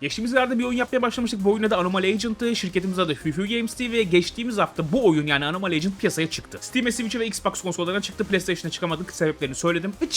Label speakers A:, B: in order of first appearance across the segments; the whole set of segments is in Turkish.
A: Geçtiğimiz yıllarda bir oyun yapmaya başlamıştık. Bu oyun adı Anomaly Agent'tı. Şirketimiz adı Fufu Games'ti ve geçtiğimiz hafta bu oyun yani Anomaly Agent piyasaya çıktı. Steam'e, Switch'e ve Xbox konsollarına çıktı. PlayStation'a çıkamadık. Sebeplerini söyledim. Ve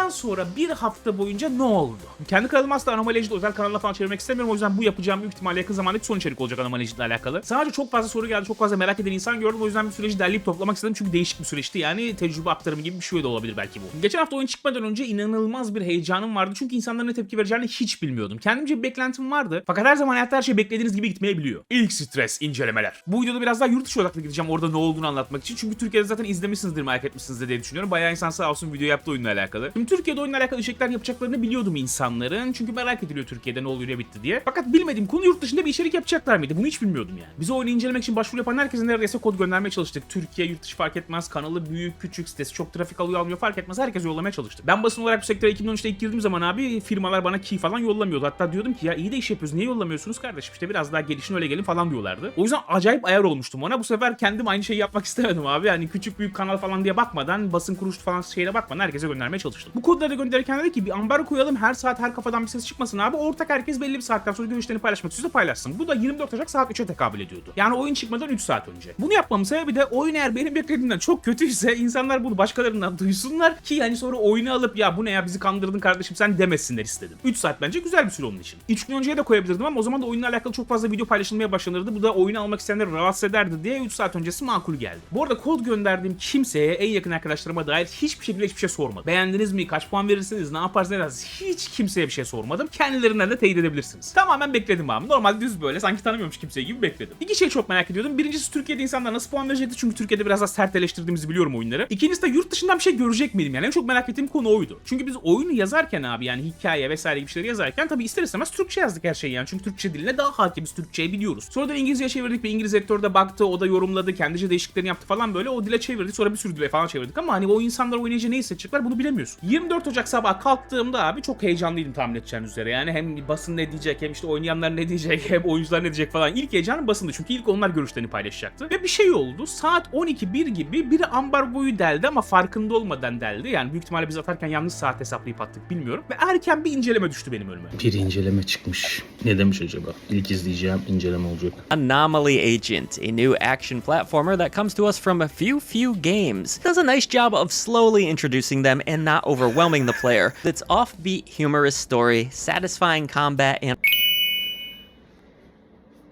A: çıktıktan sonra bir hafta boyunca ne oldu? Kendi kanalım aslında Anomaly özel kanalına falan çevirmek istemiyorum. O yüzden bu yapacağım büyük ihtimalle yakın zamanda bir son içerik olacak Anomaly alakalı. Sadece çok fazla soru geldi. Çok fazla merak eden insan gördüm. O yüzden bir süreci derleyip toplamak istedim. Çünkü değişik bir süreçti. Yani tecrübe aktarımı gibi bir şey de olabilir belki bu. Geçen hafta oyun çıkmadan önce inanılmaz bir heyecanım vardı. Çünkü insanların ne tepki vereceğini hiç bilmiyordum. Kendimce bir beklentim vardı. Fakat her zaman hayatta her şey beklediğiniz gibi gitmeyebiliyor. İlk stres incelemeler. Bu videoda biraz daha yurt dışı odaklı gideceğim orada ne olduğunu anlatmak için. Çünkü Türkiye'de zaten izlemişsinizdir merak etmişsinizdir diye düşünüyorum. Bayağı insan sağ olsun video yaptı oyunla alakalı. Şimdi Türkiye'de oyunla alakalı içerikler yapacaklarını biliyordum insanların. Çünkü merak ediliyor Türkiye'de ne oluyor ne bitti diye. Fakat bilmediğim konu yurt dışında bir içerik yapacaklar mıydı? Bunu hiç bilmiyordum yani. Bize oyunu incelemek için başvuru yapan herkese neredeyse kod göndermeye çalıştık. Türkiye yurt dışı fark etmez. Kanalı büyük küçük sitesi çok trafik alıyor almıyor fark etmez. Herkese yollamaya çalıştık. Ben basın olarak bu sektöre 2013'te ilk girdiğim zaman abi firmalar bana key falan yollamıyordu. Hatta diyordum ki ya iyi de iş yapıyoruz niye yollamıyorsunuz kardeşim işte biraz daha gelişin öyle gelin falan diyorlardı. O yüzden acayip ayar olmuştum ona. Bu sefer kendim aynı şeyi yapmak istemedim abi. Yani küçük büyük kanal falan diye bakmadan basın kuruluşu falan şeyine bakmadan herkese göndermeye çalıştım. Bu kodları gönderirken dedi ki bir ambar koyalım her saat her kafadan bir ses çıkmasın abi. Ortak herkes belli bir saatten sonra görüşlerini paylaşmak istiyorsa paylaşsın. Bu da 24 Ocak saat 3'e tekabül ediyordu. Yani oyun çıkmadan 3 saat önce. Bunu yapmamın sebebi de oyun eğer benim beklediğimden çok kötüyse insanlar bunu başkalarından duysunlar ki yani sonra oyunu alıp ya bu ne ya bizi kandırdın kardeşim sen demesinler istedim. 3 saat bence güzel bir süre onun için. 3 gün önceye de koyabilirdim ama o zaman da oyunla alakalı çok fazla video paylaşılmaya başlanırdı. Bu da oyunu almak isteyenleri rahatsız ederdi diye 3 saat öncesi makul geldi. Bu arada kod gönderdiğim kimseye en yakın arkadaşlarıma dair hiçbir şekilde hiçbir şey sormadım. Beğendiniz mi? Kaç puan verirsiniz? Ne yaparsınız? Hiç kimseye bir şey sormadım. Kendilerinden de teyit edebilirsiniz. Tamamen bekledim abi. Normal düz böyle sanki tanımıyormuş kimseyi gibi bekledim. İki şey çok merak ediyordum. Birincisi Türkiye'de insanlar nasıl puan verecekti? Çünkü Türkiye'de biraz daha sert eleştirdiğimizi biliyorum oyunları. İkincisi de yurt dışından bir şey görecek miydim? Yani en çok merak ettiğim konu oydu. Çünkü biz oyunu yazarken abi yani hikaye vesaire gibi şeyleri yazarken tabii ister istemez Türkçe yazdık her şeyi yani. Çünkü Türkçe diline daha hakimiz. Türkçeyi biliyoruz. Sonra da İngilizceye çevirdik. Bir İngiliz editör de baktı. O da yorumladı. Kendice değişikliklerini yaptı falan böyle. O dile çevirdik. Sonra bir sürü dile falan çevirdik. Ama hani o insanlar oynayınca ne hissedecekler bunu bilemiyorsun. 24 Ocak sabah kalktığımda abi çok heyecanlıydım tahmin edeceğiniz üzere. Yani hem basın ne diyecek hem işte oynayanlar ne diyecek hem oyuncular ne diyecek falan. İlk heyecanım basındı. Çünkü ilk onlar görüşlerini paylaşacaktı. Ve bir şey oldu. Saat 12.1 gibi biri ambargoyu deldi ama farkında olmadan deldi. Yani büyük ihtimalle biz atarken yanlış saat hesaplayıp attık bilmiyorum. Ve erken bir inceleme düştü benim önüme.
B: Bir inceleme çıkmış. Ne demiş acaba? İlk izleyeceğim inceleme olacak.
C: Anomaly Agent, a new action platformer that comes to us from a few few games. Does a nice job of slowly introducing them and not overwhelming the player. Its offbeat, humorous story, satisfying combat, and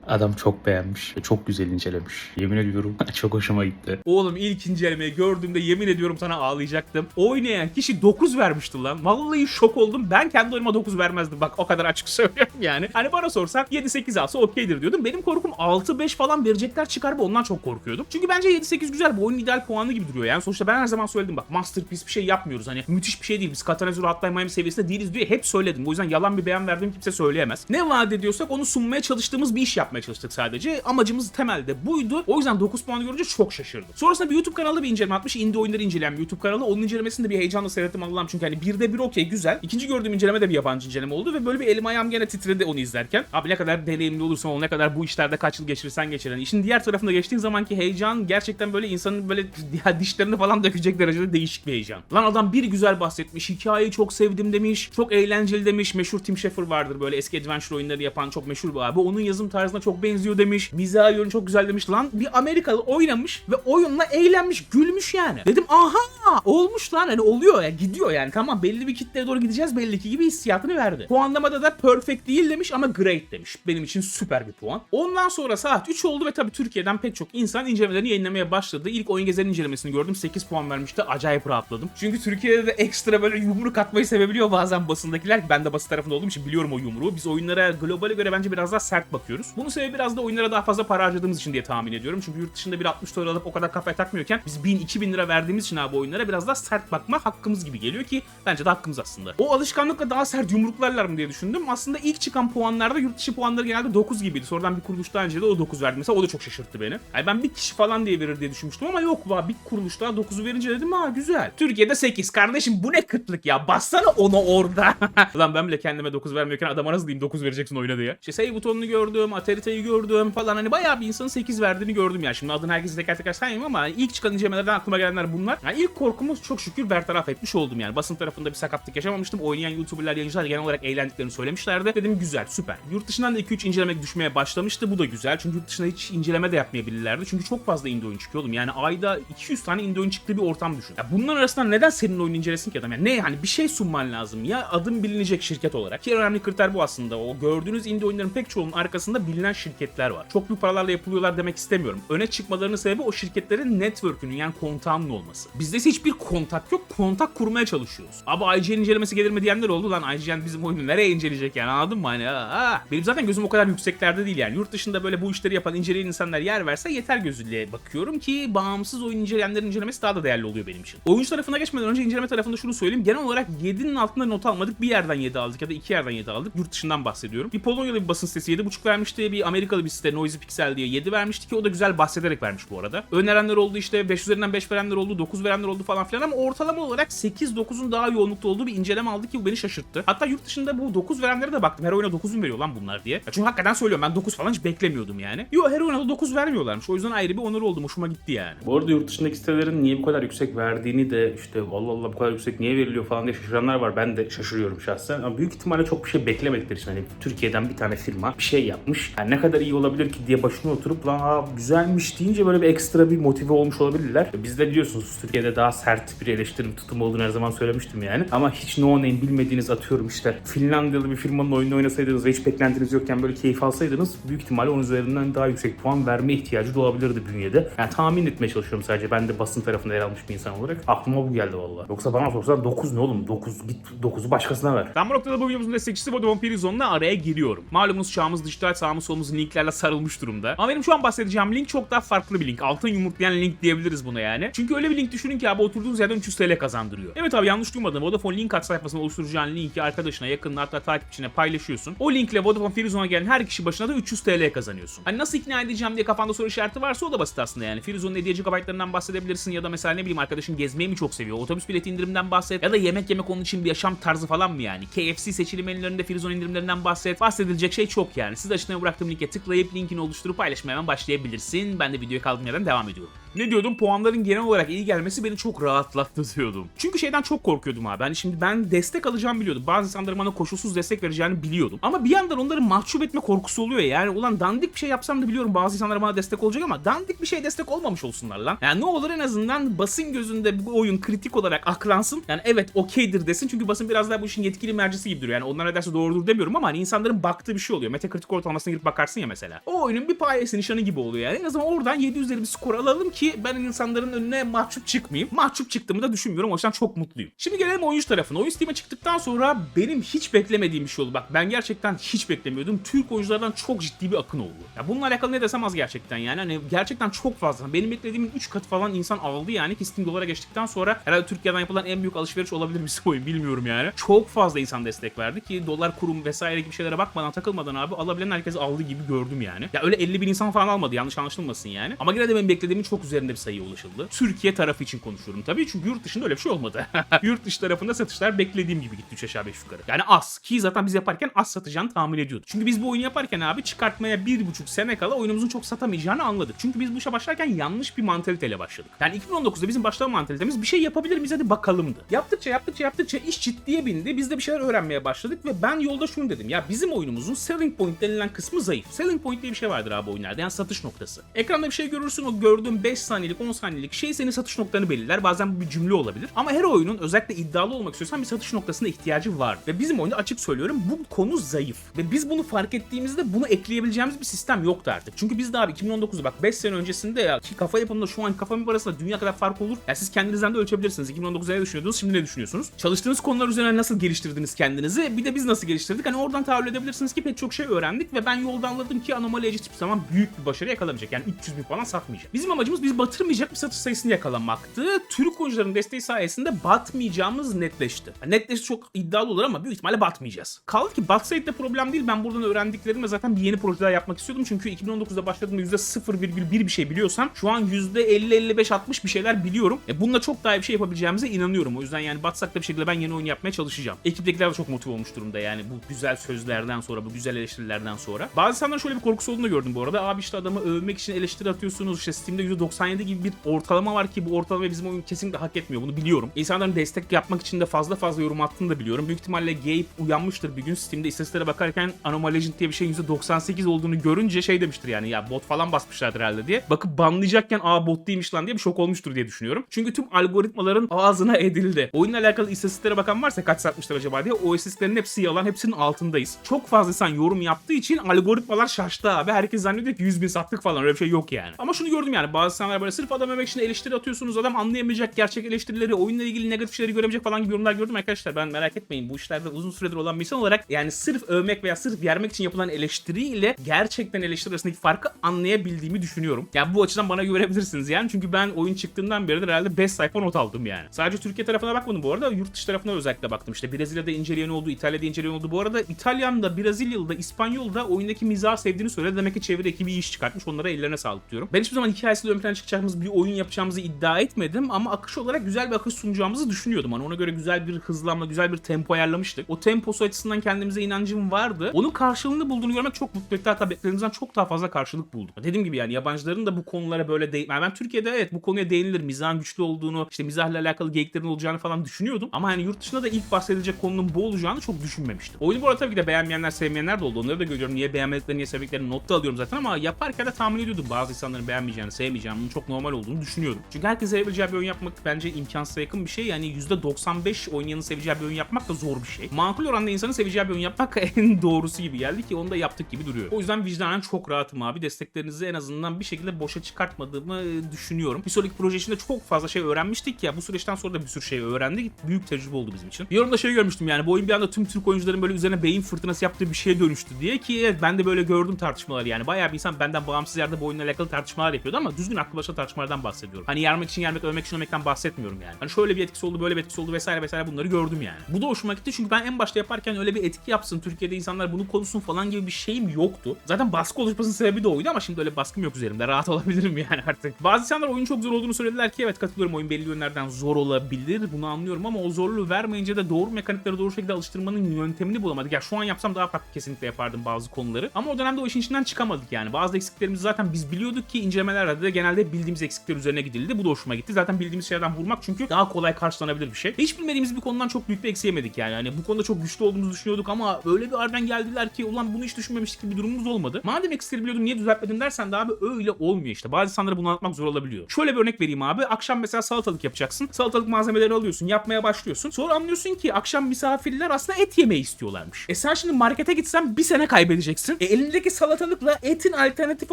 B: Adam çok beğenmiş çok güzel incelemiş. Yemin ediyorum çok hoşuma gitti.
A: Oğlum ilk incelemeyi gördüğümde yemin ediyorum sana ağlayacaktım. Oynayan kişi 9 vermişti lan. Vallahi şok oldum. Ben kendi oyunuma 9 vermezdim. Bak o kadar açık söylüyorum yani. Hani bana sorsan 7-8 alsa okeydir diyordum. Benim korkum 6-5 falan verecekler çıkar ve ondan çok korkuyordum. Çünkü bence 7-8 güzel. Bu oyunun ideal puanı gibi duruyor yani. Sonuçta ben her zaman söyledim bak masterpiece bir şey yapmıyoruz. Hani müthiş bir şey değil. Biz Katanazur Hotline Miami seviyesinde değiliz diye hep söyledim. O yüzden yalan bir beyan verdiğim kimse söyleyemez. Ne vaat ediyorsak onu sunmaya çalıştığımız bir iş yapmaya çalıştık sadece. Amacımız temelde buydu. O yüzden 9 puan görünce çok şaşırdım. Sonrasında bir YouTube kanalı bir inceleme atmış. Indie oyunları inceleyen bir YouTube kanalı. Onun incelemesini de bir heyecanla seyrettim Allah'ım. Çünkü hani birde bir okey güzel. İkinci gördüğüm inceleme de bir yabancı inceleme oldu ve böyle bir elim ayağım gene titredi onu izlerken. Abi ne kadar deneyimli olursan ol, ne kadar bu işlerde kaç yıl geçirirsen geçir. Yani işin diğer tarafında geçtiğin zamanki heyecan gerçekten böyle insanın böyle ya dişlerini falan dökecek derecede değişik bir heyecan. Lan adam bir güzel bahsetmiş. Hikayeyi çok sevdim demiş. Çok eğlenceli demiş. Meşhur Tim Schafer vardır böyle eski adventure oyunları yapan çok meşhur bir abi. Onun yazım tarzına çok benziyor demiş. Mizah yönü çok güzel demiş. Lan bir Amerikalı oynamış ve oyunla eğlenmiş, gülmüş yani. Dedim aha olmuş lan hani oluyor ya gidiyor yani. Tamam belli bir kitleye doğru gideceğiz belli ki gibi hissiyatını verdi. Puanlamada da perfect değil demiş ama great demiş. Benim için süper bir puan. Ondan sonra saat 3 oldu ve tabii Türkiye'den pek çok insan incelemelerini yayınlamaya başladı. İlk oyun gezerin incelemesini gördüm. 8 puan vermişti. Acayip rahatladım. Çünkü Türkiye'de de ekstra böyle yumruk atmayı sevebiliyor bazen basındakiler. Ben de basın tarafında olduğum için biliyorum o yumruğu. Biz oyunlara globale göre bence biraz daha sert bakıyoruz. Bunun sebebi biraz da oyunlara daha fazla para harcadığımız için diye tahmin ediyorum. Çünkü yurt dışında bir 60 dolar alıp o kadar kafaya takmıyorken biz 1000-2000 lira verdiğimiz için abi oyunlara biraz daha sert bakma hakkımız gibi geliyor ki bence de hakkımız aslında. O alışkanlıkla daha sert yumruklarlar mı diye düşündüm. Aslında ilk çıkan puanlarda yurt dışı puanları genelde 9 gibiydi. Sonradan bir kuruluş daha önce de o 9 verdi. Mesela o da çok şaşırttı beni. Yani ben bir kişi falan diye verir diye düşünmüştüm ama yok bir kuruluş daha 9'u verince dedim ha güzel. Türkiye'de 8 kardeşim bu ne kıtlık ya bassana onu orada. Ulan ben bile kendime 9 vermiyorken adama nasıl diyeyim 9 vereceksin oyuna diye. İşte save butonunu gördüm, Atari haritayı gördüm falan hani bayağı bir insanın 8 verdiğini gördüm ya. Şimdi adını herkese teker teker saymayayım ama ilk çıkan incelemelerden aklıma gelenler bunlar. Yani ilk korkumu çok şükür bertaraf etmiş oldum yani. Basın tarafında bir sakatlık yaşamamıştım. Oynayan YouTuber'lar, yayıncılar genel olarak eğlendiklerini söylemişlerdi. Dedim güzel, süper. Yurt dışından da 2-3 inceleme düşmeye başlamıştı. Bu da güzel. Çünkü yurt dışında hiç inceleme de yapmayabilirlerdi. Çünkü çok fazla indie oyun çıkıyor oğlum. Yani ayda 200 tane indie oyun çıktığı bir ortam düşün. Ya bunların arasından neden senin oyunu incelesin ki adam? Yani ne hani bir şey sunman lazım ya adım bilinecek şirket olarak. Ki önemli kriter bu aslında. O gördüğünüz indie oyunların pek çoğunun arkasında bilinen şirketler var. Çok büyük paralarla yapılıyorlar demek istemiyorum. Öne çıkmalarının sebebi o şirketlerin network'ünün yani kontağının olması. Bizde ise hiçbir kontak yok. Kontak kurmaya çalışıyoruz. Abi IGN incelemesi gelir mi diyenler oldu lan. IGN bizim oyunu nereye inceleyecek yani anladın mı? Hani aa, benim zaten gözüm o kadar yükseklerde değil yani. Yurt dışında böyle bu işleri yapan inceleyen insanlar yer verse yeter gözüyle bakıyorum ki bağımsız oyun inceleyenlerin incelemesi daha da değerli oluyor benim için. Oyuncu tarafına geçmeden önce inceleme tarafında şunu söyleyeyim. Genel olarak 7'nin altında not almadık. Bir yerden 7 aldık ya da iki yerden 7 aldık. Yurt dışından bahsediyorum. Bir Polonyalı bir basın sitesi 7.5 vermişti. Bir Amerikalı bir site Noisy Pixel diye 7 vermişti ki o da güzel bahsederek vermiş bu arada. Önerenler oldu işte 5 üzerinden 5 verenler oldu, 9 verenler oldu falan filan ama ortalama olarak 8-9'un daha yoğunlukta olduğu bir inceleme aldı ki bu beni şaşırttı. Hatta yurt dışında bu 9 verenlere de baktım. Her oyuna 9 mu veriyor lan bunlar diye. Ya çünkü hakikaten söylüyorum ben 9 falan hiç beklemiyordum yani. Yo her oyuna da 9 vermiyorlarmış. O yüzden ayrı bir onur oldum. Hoşuma gitti yani.
B: Bu arada yurt dışındaki sitelerin niye bu kadar yüksek verdiğini de işte Allah Allah bu kadar yüksek niye veriliyor falan diye şaşıranlar var. Ben de şaşırıyorum şahsen. Ama büyük ihtimalle çok bir şey beklemedikleri için hani Türkiye'den bir tane firma bir şey yapmış. Yani ne kadar iyi olabilir ki diye başına oturup lan aa, güzelmiş deyince böyle bir ekstra bir motive olmuş olabilirler. Biz de biliyorsunuz Türkiye'de daha sert bir eleştirim tutumu olduğunu her zaman söylemiştim yani. Ama hiç no name bilmediğiniz atıyorum işte Finlandiyalı bir firmanın oyununu oynasaydınız ve hiç beklentiniz yokken böyle keyif alsaydınız büyük ihtimalle onun üzerinden daha yüksek puan verme ihtiyacı doğabilirdi bünyede. Yani tahmin etmeye çalışıyorum sadece ben de basın tarafında yer almış bir insan olarak. Aklıma bu geldi valla. Yoksa bana sorsan 9 ne oğlum? 9 git 9'u başkasına ver.
A: Ben bu noktada bu videomuzun destekçisi Vodafone Prizon'la araya giriyorum. Malumunuz çağımız dijital sağımız solumuz linklerle sarılmış durumda. Ama benim şu an bahsedeceğim link çok daha farklı bir link. Altın yumurtlayan link diyebiliriz buna yani. Çünkü öyle bir link düşünün ki abi oturduğunuz yerden 300 TL kazandırıyor. Evet abi yanlış duymadın. Vodafone link at sayfasına oluşturacağın linki arkadaşına, yakınına hatta takipçine paylaşıyorsun. O linkle Vodafone Prizon'a gelen her kişi başına da 300 TL kazanıyorsun. Hani nasıl ikna edeceğim diye kafanda soru işareti varsa o da basit aslında yani. Prizon'un hediye gigabaytlarından bahsedebilirsin ya da mesela ne bileyim arkadaşın gezmeyi mi çok seviyor? Otobüs bileti indirimden bahset ya da yemek yemek onun için bir yaşam tarzı falan mı yani? KFC seçili menülerinde Frizon indirimlerinden bahset. Bahsedilecek şey çok yani. Siz açıklamaya bıraktığım linke tıklayıp linkini oluşturup paylaşmaya hemen başlayabilirsin. Ben de videoya kaldığım yerden devam ediyorum. Ne diyordum? Puanların genel olarak iyi gelmesi beni çok rahatlattı diyordum. Çünkü şeyden çok korkuyordum abi. Hani şimdi ben destek alacağımı biliyordum. Bazı insanların bana koşulsuz destek vereceğini biliyordum. Ama bir yandan onları mahcup etme korkusu oluyor ya. Yani ulan dandik bir şey yapsam da biliyorum bazı insanlar bana destek olacak ama dandik bir şey destek olmamış olsunlar lan. Yani ne olur en azından basın gözünde bu oyun kritik olarak aklansın. Yani evet okeydir desin. Çünkü basın biraz daha bu işin yetkili mercisi gibi duruyor. Yani onlar ne derse doğrudur demiyorum ama hani insanların baktığı bir şey oluyor. Metacritic ortalamasına girip bakarsın ya mesela. O oyunun bir payesi nişanı gibi oluyor yani. En azından oradan 700'leri bir skor alalım ki ben insanların önüne mahcup çıkmayayım. Mahcup çıktığımı da düşünmüyorum. O yüzden çok mutluyum. Şimdi gelelim oyuncu tarafına. Oyun Steam'e çıktıktan sonra benim hiç beklemediğim bir şey oldu. Bak ben gerçekten hiç beklemiyordum. Türk oyunculardan çok ciddi bir akın oldu. Ya bununla alakalı ne desem az gerçekten yani. Hani gerçekten çok fazla. Benim beklediğimin 3 katı falan insan aldı yani ki Steam dolara geçtikten sonra herhalde Türkiye'den yapılan en büyük alışveriş olabilir bizim oyun bilmiyorum yani. Çok fazla insan destek verdi ki dolar kurum vesaire gibi şeylere bakmadan takılmadan abi alabilen herkes aldı gibi gördüm yani. Ya öyle 50 bin insan falan almadı yanlış anlaşılmasın yani. Ama yine de benim beklediğimin çok üzerinde bir sayıya ulaşıldı. Türkiye tarafı için konuşuyorum tabii çünkü yurt dışında öyle bir şey olmadı. yurt dışı tarafında satışlar beklediğim gibi gitti 3 aşağı 5 yukarı. Yani az ki zaten biz yaparken az satacağını tahmin ediyorduk. Çünkü biz bu oyunu yaparken abi çıkartmaya bir buçuk sene kala oyunumuzun çok satamayacağını anladık. Çünkü biz bu işe başlarken yanlış bir mantaliteyle başladık. Yani 2019'da bizim başlama mantalitemiz bir şey yapabilir miyiz hadi bakalımdı. Yaptıkça yaptıkça yaptıkça iş ciddiye bindi. Biz de bir şeyler öğrenmeye başladık ve ben yolda şunu dedim. Ya bizim oyunumuzun selling point denilen kısmı zayıf. Selling point diye bir şey vardır abi oyunlarda. Yani satış noktası. Ekranda bir şey görürsün o gördüğün 5 saniyelik 10 saniyelik şey senin satış noktanı belirler. Bazen bu bir cümle olabilir. Ama her oyunun özellikle iddialı olmak istiyorsan bir satış noktasına ihtiyacı var. Ve bizim oyunda açık söylüyorum bu konu zayıf. Ve biz bunu fark ettiğimizde bunu ekleyebileceğimiz bir sistem yoktu artık. Çünkü biz de abi 2019'da bak 5 sene öncesinde ya ki kafa yapımında şu an kafa yapımı arasında dünya kadar fark olur. Ya siz kendinizden de ölçebilirsiniz. 2019'da ne düşünüyordunuz şimdi ne düşünüyorsunuz? Çalıştığınız konular üzerine nasıl geliştirdiniz kendinizi? Bir de biz nasıl geliştirdik? Hani oradan tahayyül edebilirsiniz ki pek çok şey öğrendik ve ben yolda anladım ki Anomaly Age hiçbir zaman büyük bir başarı yakalamayacak. Yani 300 bin falan satmayacak. Bizim amacımız biz batırmayacak bir satış sayısını yakalamaktı. Türk oyuncuların desteği sayesinde batmayacağımız netleşti. Netleşti çok iddialı olur ama büyük ihtimalle batmayacağız. Kaldı ki batsaydı da problem değil. Ben buradan öğrendiklerimle zaten bir yeni projeler yapmak istiyordum. Çünkü 2019'da başladığımda %0,1 bir şey biliyorsam şu an %50-55-60 bir şeyler biliyorum. E bununla çok daha iyi bir şey yapabileceğimize inanıyorum. O yüzden yani batsak da bir şekilde ben yeni oyun yapmaya çalışacağım. Ekiptekiler de çok motive olmuş durumda yani bu güzel sözlerden sonra, bu güzel eleştirilerden sonra. Bazı insanların şöyle bir korkusu olduğunu gördüm bu arada. Abi işte adamı övmek için eleştiri atıyorsunuz. İşte Steam'de %97 gibi bir ortalama var ki bu ortalama bizim oyun kesinlikle hak etmiyor. Bunu biliyorum. İnsanların destek yapmak için de fazla fazla yorum attığını da biliyorum. Büyük ihtimalle Gabe uyanmıştır bir gün Steam'de istatistiklere bakarken Anomaly Legend diye bir şeyin %98 olduğunu görünce şey demiştir yani ya bot falan basmışlardır herhalde diye. Bakıp banlayacakken aa bot değilmiş lan diye bir şok olmuştur diye düşünüyorum. Çünkü tüm algoritmaların ağzına edildi. Oyunla alakalı istatistiklere bakan varsa kaç satmışlar acaba diye o istatistiklerin hepsi yalan hepsinin altındayız. Çok fazla insan yorum yaptığı için algoritmalar şaştı abi. Herkes zannediyor ki 100 bin sattık falan öyle bir şey yok yani. Ama şunu gördüm yani bazı insanlar böyle sırf adam övmek için eleştiri atıyorsunuz adam anlayamayacak gerçek eleştirileri oyunla ilgili negatif şeyleri göremeyecek falan gibi yorumlar gördüm arkadaşlar. Ben merak etmeyin bu işlerde uzun süredir olan bir insan olarak yani sırf övmek veya sırf yermek için yapılan eleştiri ile gerçekten eleştiri arasındaki farkı anlayabildiğimi düşünüyorum. Ya bu açıdan bana güvenebilirsiniz yani çünkü ben oyun çıktığından beridir herhalde 5 sayfa not aldım yani. Sadece Türkiye tarafına bakmadım bu arada yurt dışı tarafına özellikle baktım. İşte Brezilya'da inceleyen oldu, İtalya'da inceleyen oldu. Bu arada İtalyan'da, Brezilyalı'da, İspanyol'da oyundaki mizahı sevdiğini söyledi. Demek ki çeviri ekibi iyi iş çıkartmış. Onlara ellerine sağlık diyorum. Ben hiçbir zaman hikayesiyle ön plana çıkacağımız bir oyun yapacağımızı iddia etmedim ama akış olarak güzel bir akış sunacağımızı düşünüyordum. Hani ona göre güzel bir hızlanma, güzel bir tempo ayarlamıştık. O temposu açısından kendimize inancım vardı. Onun karşılığını bulduğunu görmek çok mutlu etti. Hatta beklediğimizden çok daha fazla karşılık buldu. Dediğim gibi yani yabancıların da bu konulara böyle değ... Yani ben Türkiye'de evet bu konuya değinilir. Mizahın güçlü olduğunu, işte mizahla alakalı geyiklerin olacağını falan düşünüyordum. Ama hani yurt dışında da ilk bahsedilecek konunun bu olacağını çok düşünmemiştim. Oyunu bu arada tabii ki de beğenmeyenler, sevmeyenler de oldu. Onları da görüyorum. Niye beğenmediklerini, niye sevdiklerini not da alıyorum zaten ama yaparken de tahmin ediyordum. Bazı insanların beğenmeyeceğini, sevmeyeceğini, bunun çok normal olduğunu düşünüyordum. Çünkü herkes sevebileceği bir oyun yapmak bence imkansıza yakın bir şey. Yani %95 oynayanın seveceği bir oyun yapmak da zor bir şey. Makul oranda insanın seveceği bir oyun yapmak en doğrusu gibi geldi ki onu da yaptık gibi duruyor. O yüzden vicdanen çok rahatım abi. Desteklerinizi en azından bir şekilde boşa çıkartmadığımı e, düşünüyorum. Bir sonraki proje içinde çok fazla şey öğrenmiştik ya. Bu süreçten sonra da bir sürü şey öğrendik. Büyük tecrübe oldu bizim için. Bir yorumda şey görmüştüm yani bu oyun bir anda tüm Türk oyuncuların böyle üzerine beyin fırtınası yaptığı bir şeye dönüştü diye ki evet ben de böyle gördüm tartışmaları yani. Bayağı bir insan benden bağımsız yerde bu oyunla alakalı tartışmalar yapıyordu ama düzgün aklı başına tartışmalardan bahsediyorum. Hani yermek için yermek, övmek için övmekten bahsetmiyorum yani. Hani şöyle bir etkisi oldu, böyle bir etkisi oldu vesaire vesaire bunları gördüm yani. Bu da hoşuma gitti çünkü ben en başta yaparken öyle bir etki yapsın, Türkiye'de insanlar bunu konuşsun falan gibi bir şeyim yoktu. Zaten baskı oluşmasının sebebi de oydu ama şimdi öyle baskım yok üzerimde. Rahat olabilirim yani artık. Bazı insanlar oyun çok zor olduğunu söylediler ki evet katılıyorum oyun belli yönlerden zor olabilir. Bunu anlıyorum ama o zorluğu vermeyince de doğru mekanikleri doğru şekilde alıştırmanın yöntemini bulamadık. Ya şu an yapsam daha farklı kesinlikle yapardım bazı konuları. Ama o dönemde o işin içinden çıkamadık yani. Bazı eksiklerimizi zaten biz biliyorduk ki incelemelerde de genelde bildiğimiz eksikler üzerine gidildi. Bu da hoşuma gitti. Zaten bildiğimiz şeylerden vurmak çünkü daha kolay karşılanabilir bir şey. Hiç bilmediğimiz bir konudan çok büyük bir eksi yemedik yani. Hani bu konuda çok güçlü olduğumuzu düşünüyorduk ama öyle bir ardan geldiler ki ulan bunu hiç düşünmemiştik gibi bir durumumuz olmadı. Madem eksikleri biliyordum niye düzeltmedin dersen de abi öyle olmuyor işte. Bazı insanlara bunu anlatmak zor olabiliyor. Şöyle bir örnek vereyim abi. Akşam mesela salatalık yapacaksın. Salatalık malzemeleri alıyorsun. Yapmaya başlıyorsun. Sonra anlıyorsun ki akşam misafirler aslında et yemeyi istiyorlarmış. E sen şimdi markete gitsen bir sene kaybedeceksin. E elindeki salatalıkla etin alternatifi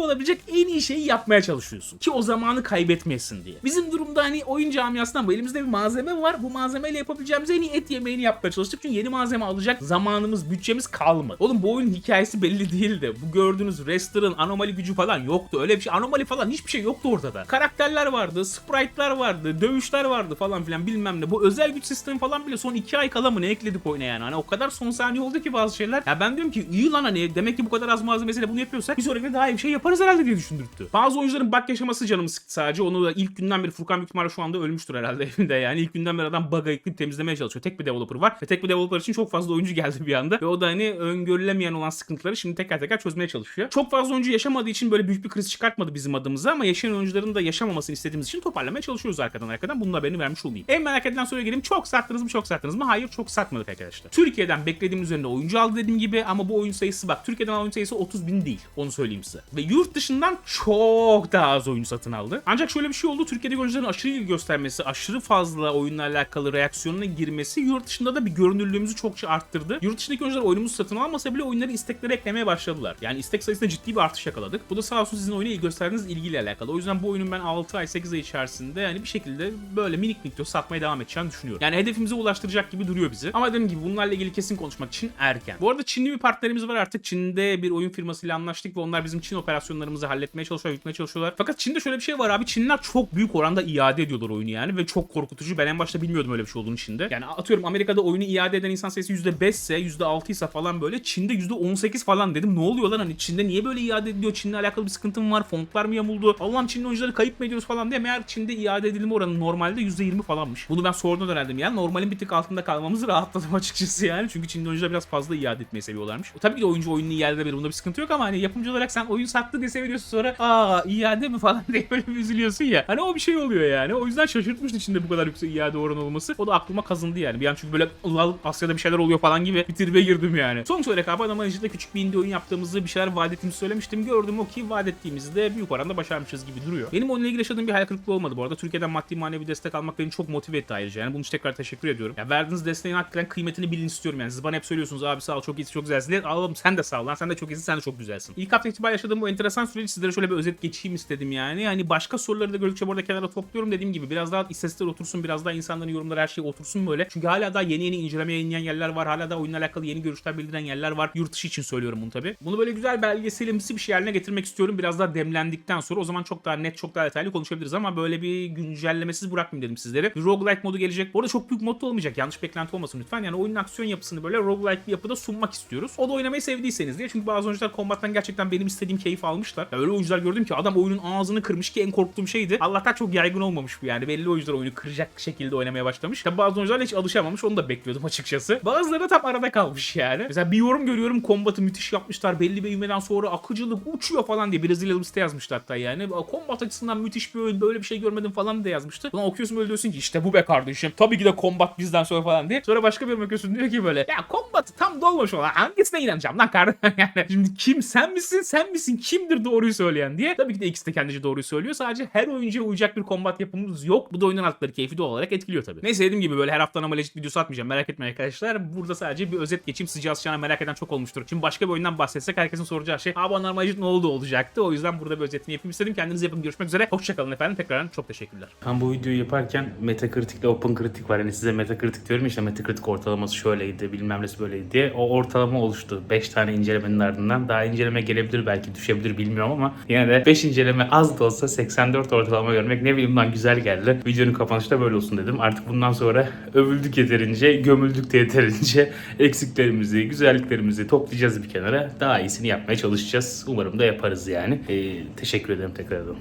A: olabilecek en iyi şeyi yapmaya çalışıyorsun. Ki o zamanı kaybetmeyesin diye. Bizim durumda hani oyun camiasından bu elimizde bir malzeme var. Bu malzemeyle yapabileceğimiz en iyi et yemeğini yapmaya çalıştık. Çünkü yeni malzeme alacak zamanımız, bütçemiz kalmadı. Oğlum bu oyunun hikayesi belli değildi. Bu gördüğünüz Rester'ın anomali gücü falan yoktu. Öyle bir şey anomali falan hiçbir şey yoktu ortada. Karakterler vardı, sprite'lar vardı, dövüşler vardı falan filan bilmem ne. Bu özel güç sistemi falan bile son 2 ay kala mı ne ekledik oyuna yani. Hani o kadar son saniye oldu ki bazı şeyler. Ya ben diyorum ki iyi lan hani demek ki bu kadar az malzemesiyle bunu yapıyorsak bir sonrakinde daha iyi bir şey yaparız herhalde diye düşündürttü. Bazı oyuncuların bug yaşaması canımı sıktı sadece. Onu da ilk günden beri Furkan büyük ihtimalle şu anda ölmüştür herhalde evinde yani. ilk günden beri adam bug ayıklayıp temizlemeye çalışıyor. Tek bir developer var ve tek bir developer için çok fazla oyuncu geldi bir anda. Ve o da hani öngörülemeyen olan sıkıntıları şimdi teker teker çözmeye çalışıyor. Çok fazla oyuncu yaşamadığı için böyle büyük bir kriz çıkartmadı bizim adımıza ama yaşayan oyuncuların da yaşamamasını istediğimiz için toparlamaya çalışıyoruz arkadan arkadan. Bunun haberini vermiş olayım. En merak edilen soruya geleyim. Çok sattınız mı çok sattınız mı? Hayır çok satmadık arkadaşlar. Türkiye'den beklediğim üzerinde oyuncu aldı dediğim gibi ama bu oyun sayısı bak Türkiye'den oyun sayısı 30 bin değil. Onu söyleyeyim size. Ve yurt dışından çok daha az oyuncu satın aldı. Ancak şöyle bir şey oldu. Türkiye'de oyuncuların aşırı ilgi göstermesi, aşırı fazla oyunla alakalı reaksiyonuna girmesi yurt dışında da bir görünürlüğümüzü çokça arttırdı. Yurt dışındaki oyuncular oyunumuzu satın almasa bile oyunları istekleri eklemeye başladılar. Yani istek sayısında ciddi bir artış yakaladık. Bu da sağ olsun sizin oyuna ilgi gösterdiğiniz ilgiyle alakalı. O yüzden bu oyunun ben 6 ay 8 ay içerisinde yani bir şekilde böyle minik minik de satmaya devam edeceğini düşünüyorum. Yani hedefimize ulaştıracak gibi duruyor bizi. Ama dediğim gibi bunlarla ilgili kesin konuşmak için erken. Bu arada Çinli bir partnerimiz var artık. Çin'de bir oyun firmasıyla anlaştık ve onlar bizim Çin operasyonlarımızı halletmeye çalışıyor, yürütmeye çalışıyorlar. Fakat Çin'de şöyle bir şey var abi. Çinliler çok büyük oranda iade ediyorlar oyunu yani ve çok korkutucu. Ben en başta bilmiyordum öyle bir şey olduğunu Çin'de. Yani atıyorum Amerika'da oyunu iade eden insan sayısı %5 ise %6 ise falan böyle Çin'de %18 falan dedim. Ne oluyor lan hani Çin'de niye böyle iade ediliyor? Çin'le alakalı bir sıkıntı mı var? Fontlar mı yamuldu? Allah'ım Çinli oyuncuları kayıp mı ediyoruz falan diye. Meğer Çin'de iade edilme oranı normalde %20 falanmış. Bunu ben sonradan öğrendim yani. Normalin bir tık altında kalmamızı rahatladım açıkçası yani. Çünkü Çinli oyuncular biraz fazla iade etmeyi seviyorlarmış. O, tabii ki de oyuncu oyununu iade edebilir. Bunda bir sıkıntı yok ama hani yapımcı olarak sen oyun sattı diye seviniyorsun sonra aa iade mi falan diye böyle bir üzülüyorsun ya. Hani o bir şey oluyor yani. O yüzden şaşırtmıştı içinde bu kadar yüksek iade oranı olması. O da aklıma kazındı yani. Bir an çünkü böyle "Ulan Asya'da bir şeyler oluyor falan gibi bir tribe girdim yani. Sonuç olarak abi Anam Ajan'da küçük bir indie oyun yaptığımızı bir şeyler vaat ettiğimizi söylemiştim. Gördüm o ki vaat ettiğimizde büyük oranda başarmışız gibi duruyor. Benim onunla ilgili yaşadığım bir hayal kırıklığı olmadı bu arada. Türkiye'den maddi manevi destek almak beni çok motive etti ayrıca yani. Bunun için tekrar teşekkür ediyorum. Ya verdiğiniz desteğin hakikaten kıymetini bilin istiyorum yani. Siz bana hep söylüyorsunuz abi sağ ol çok iyisin çok güzelsin diye. Alalım sen de sağ ol lan sen de çok iyisin sen de çok güzelsin. İlk hafta itibariyle yaşadığım bu enteresan süreci sizlere şöyle bir özet geçeyim istedim yani. Hani başka soruları da gördükçe bu arada kenara topluyorum dediğim gibi biraz daha istatistikler otursun biraz daha insanların yorumları her şey otursun böyle. Çünkü hala daha yeni yeni inceleme yayınlayan yerler var. Hala da oyunla alakalı yeni görüşler bildiren yerler var. Yurt dışı için söylüyorum bunu tabi. Bunu böyle güzel belgeselimsi bir şey haline getirmek istiyorum. Biraz daha demlendikten sonra o zaman çok daha net çok daha detaylı konuşabiliriz ama böyle bir güncellemesiz bırakmayayım dedim sizlere. Roguelike modu gelecek. Bu arada çok büyük mod olmayacak. Yanlış beklenti olmasın lütfen. Yani oyunun aksiyon yapısını böyle roguelike bir yapıda sunmak istiyoruz. O da oynamayı sevdiyseniz diye. Çünkü bazı oyuncular kombattan gerçekten benim istediğim keyif almışlar. Ya öyle oyuncular gördüm ki adam oyunun ağzını kırmış ki en korktuğum şeydi. Allah'tan çok yaygın olmamış bu yani. Belli oyuncular oyunu kıracak şekilde oynamaya başlamış. Tabi bazı oyuncular hiç alışamamış. Onu da bekliyordum açıkçası. Bazıları da tam arada kalmış yani. Mesela bir yorum görüyorum kombatı müthiş yapmışlar. Belli bir ivmeden sonra akıcılık uçuyor falan diye. Brezilyalı bir site yazmıştı hatta yani. Kombat açısından müthiş bir oyun. Böyle bir şey görmedim falan diye yazmıştı. Ulan okuyorsun böyle diyorsun ki işte bu be kardeşim. Tabii ki de kombat bizden sonra falan diye. Sonra başka bir yorum diyor ki böyle. Ya kombatı tam dolmuş olan. Hangisine inanacağım lan kardeşim yani. Şimdi kim sen misin sen misin kimdir doğruyu söyleyen diye. Tabii ki de ikisi de kendince doğruyu söylüyor. Sadece her oyuncuya uyacak bir kombat yapımız yok. Bu da oyunun altları keyfi doğal olarak etkiliyor tabii. Neyse dediğim gibi böyle her hafta Legend videosu atmayacağım. Merak etmeyin arkadaşlar. Burada sadece bir özet geçeyim. Sıcağı sıcağına merak eden çok olmuştur. Şimdi başka bir oyundan bahsetsek herkesin soracağı şey. Abi Legend ne oldu olacaktı. O yüzden burada bir özetini yapayım istedim. Kendinize yapın. Görüşmek üzere. Hoşçakalın efendim. Tekrardan çok teşekkürler.
B: Ben bu videoyu yaparken Metacritic ile OpenCritic var. Yani size Metacritic diyorum işte Metacritic ortalaması şöyleydi, bilmem nesi böyleydi diye. O ortalama oluştu. 5 tane incelemenin ardından. Daha inceleme gelebilir belki düşebilir bilmiyorum ama yine de 5 inceleme az da olsa 84 ortalama görmek ne bileyim lan güzel geldi. Videonun kapanışı da böyle olsun dedim. Artık bundan sonra övüldük yeterince, gömüldük de yeterince eksiklerimizi, güzelliklerimizi toplayacağız bir kenara. Daha iyisini yapmaya çalışacağız. Umarım da yaparız yani. Ee, teşekkür ederim tekrardan.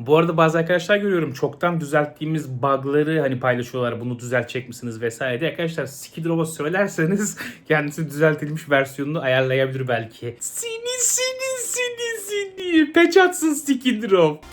B: Bu arada bazı arkadaşlar görüyorum çoktan düzelttiğimiz bug'ları hani paylaşıyorlar bunu düzeltecek misiniz vesaire diye. Arkadaşlar Skidrow'a söylerseniz kendisi düzeltilmiş versiyonunu ayarlayabilir belki. Seni seni seni seni. Peç atsın Skidrow.